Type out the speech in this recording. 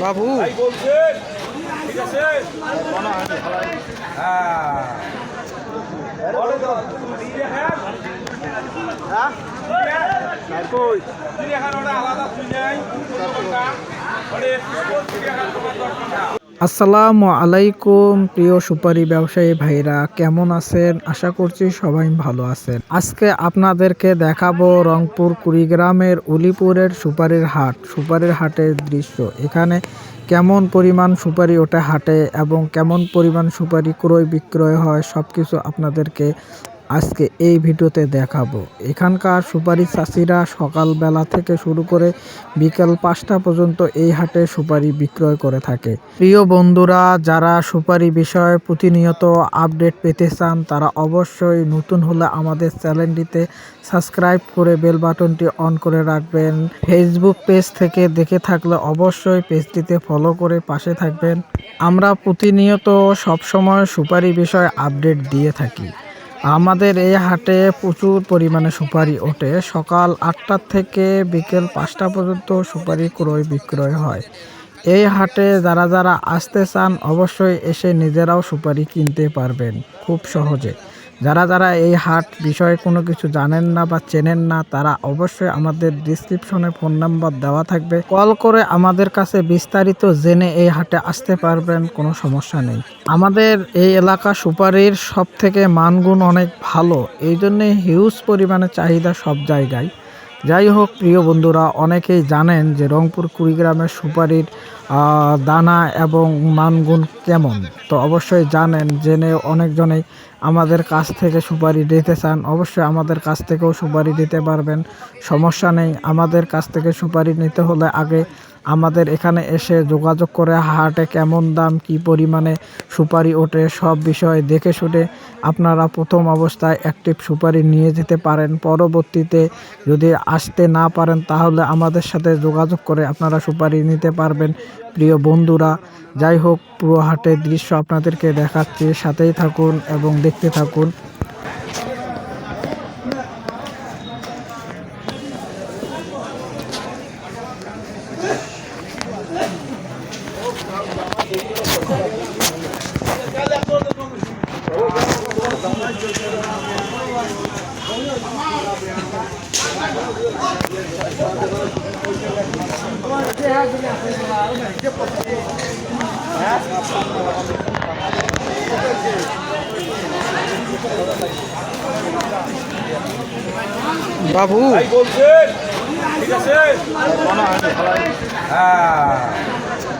বাবু। ঠিক আছে? হ্যাঁ। রেখান ওটা আলাদা আসসালামু আলাইকুম, প্রিয় সুপারি ব্যবসায়ী ভাইরা, কেমন আছেন? আশা করছি সবাই ভালো আছেন। আজকে আপনাদেরকে দেখাবো রংপুর কুড়িগ্রামের উলিপুরের সুপারির হাট। সুপারির হাটের দৃশ্য, এখানে কেমন পরিমাণ সুপারি ওটা হাটে এবং কেমন পরিমাণ সুপারি ক্রয় বিক্রয় হয় সব কিছু আপনাদেরকে আজকে এই ভিডিওতে দেখাবো। এখানকার সুপারি চাষিরা সকালবেলা থেকে শুরু করে বিকেল পাঁচটা পর্যন্ত এই হাটে সুপারি বিক্রয় করে থাকে। প্রিয় বন্ধুরা, যারা সুপারি বিষয়ে প্রতিনিয়ত আপডেট পেতে চান, তারা অবশ্যই নতুন হলে আমাদের চ্যানেলটিতে সাবস্ক্রাইব করে বেল বাটনটি অন করে রাখবেন। ফেসবুক পেজ থেকে দেখে থাকলে অবশ্যই পেজটিতে ফলো করে পাশে থাকবেন। আমরা প্রতিনিয়ত সবসময় সুপারি বিষয়ে আপডেট দিয়ে থাকি। আমাদের এই হাটে প্রচুর পরিমাণে সুপারি ওঠে। সকাল আটটা থেকে বিকেল পাঁচটা পর্যন্ত সুপারি ক্রয় বিক্রয় হয়। এই হাটে যারা যারা আসতে চান, অবশ্যই এসে নিজেরাও সুপারি কিনতে পারবেন খুব সহজে। যারা যারা এই হাট বিষয়ে কোনো কিছু জানেন না বা চেনেন না, তারা অবশ্যই আমাদের ডিসক্রিপশনে ফোন নাম্বার দেওয়া থাকবে। কল করে আমাদের কাছে বিস্তারিত জেনে এই হাটে আসতে পারবেন, কোনো সমস্যা নেই। আমাদের এই এলাকা সুপারির সব থেকে মানগুণ অনেক ভালো এই জন্যে হিউজ পরিমাণে চাহিদা সব জায়গায়। যাই হোক প্রিয় বন্ধুরা, অনেকেই জানেন যে রংপুর কুড়িগ্রামের সুপারির দানা এবং মানগুণ কেমন। তো অবশ্যই জানেন, জেনে অনেকজনেই আমাদের কাছ থেকে সুপারি দিতে চান। অবশ্যই আমাদের কাছ থেকেও সুপারি দিতে পারবেন। সমস্যা নেই, আমাদের কাছ থেকে সুপারি নিতে হলে আগে আমাদের এখানে এসে যোগাযোগ করে হাটে কেমন দাম, কি পরিমাণে সুপারি ওঠে, সব বিষয় দেখে শুনে আপনারা প্রথম অবস্থায় অ্যাক্টিভ সুপারি নিয়ে যেতে পারেন। পরবর্তীতে যদি আসতে না পারেন, তাহলে আমাদের সাথে যোগাযোগ করে আপনারা সুপারি নিতে পারবেন। প্রিয় বন্ধুরা, যাই হোক, পুরো হাটের দৃশ্য আপনাদেরকে দেখাচ্ছি। সাথেই থাকুন এবং দেখতে থাকুন। বাবু। ঠিক আছে। হ্যাঁ।